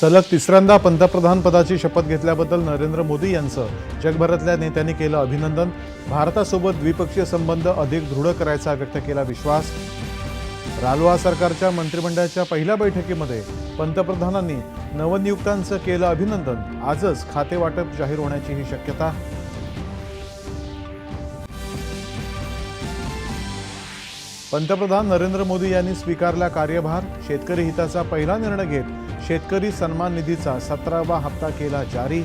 सलग तिसऱ्यांदा पंतप्रधान पदाची शपथ घेतल्याबद्दल नरेंद्र मोदी यांचं जगभरातल्या नेत्यांनी केलं अभिनंदन. भारतासोबत द्विपक्षीय संबंध अधिक दृढ करायचा व्यक्त केला विश्वास. रालोआ सरकारच्या मंत्रिमंडळाच्या पहिल्या बैठकीमध्ये पंतप्रधानांनी नवनियुक्तांचं केलं अभिनंदन. आजच खाते वाटप जाहीर होण्याची ही शक्यता पंतप्रधान नरेंद्र मोदी यांनी स्वीकारला कार्यभार शेतकरी हिताचा पहिला निर्णय घेत शेतकरी सन्मान निधीचा सतरावा हप्ता केला जारी.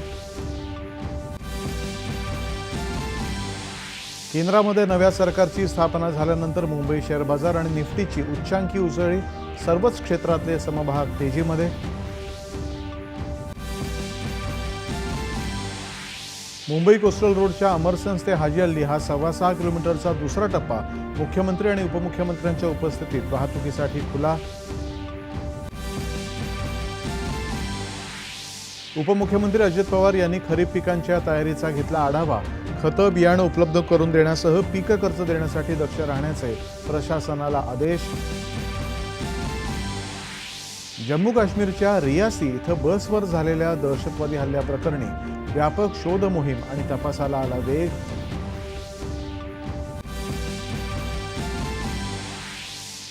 केंद्रामध्ये नव्या सरकारची स्थापना झाल्यानंतर मुंबई शेअर बाजार आणि निफ्टीची उच्चांकी उसळी सर्वच क्षेत्रातले समभाग तेजीमध्ये. मुंबई कोस्टल रोडच्या अमरसन्स ते हाजी अल्ली हा सव्वा सहा किलोमीटरचा दुसरा टप्पा मुख्यमंत्री आणि उपमुख्यमंत्र्यांच्या उपस्थितीत वाहतुकीसाठी खुला. उपमुख्यमंत्री अजित पवार यांनी खरीप पिकांच्या तयारीचा घेतला आढावा. खतं बियाणं उपलब्ध करून देण्यासह पीक कर्ज देण्यासाठी दक्ष राहण्याचे प्रशासनाला आदेश. जम्मू काश्मीरच्या रियासी इथं बसवर झालेल्या दहशतवादी हल्ल्याप्रकरणी व्यापक शोध मोहीम आणि तपासाला आला वेग.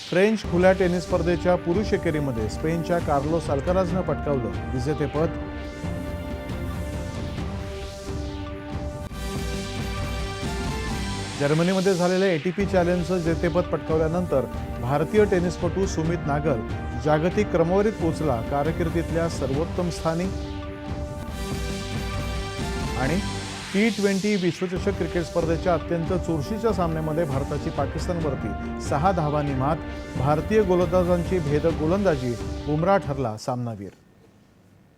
फ्रेंच खुल्या टेनिस स्पर्धेच्या पुरुष एकेरीमध्ये स्पेनच्या कार्लोस अल्कराजनं पटकावलं विजेतेपद. जर्मनीमध्ये झालेल्या पी चॅलेंजचं जेतेपद पटकावल्यानंतर भारतीय टेनिसपटू सुमित नागल जागतिक क्रमवारीत पोहोचला कारकिर्दीतल्या सर्वोत्तम स्थानी. आणि टी ट्वेंटी विश्वचषक क्रिकेट स्पर्धेच्या अत्यंत चुरशीच्या सामन्यामध्ये भारताची पाकिस्तानवरती सहा धावांनी मात भारतीय गोलंदाजांची भेदक गोलंदाजी बुमरा ठरला सामनावीर.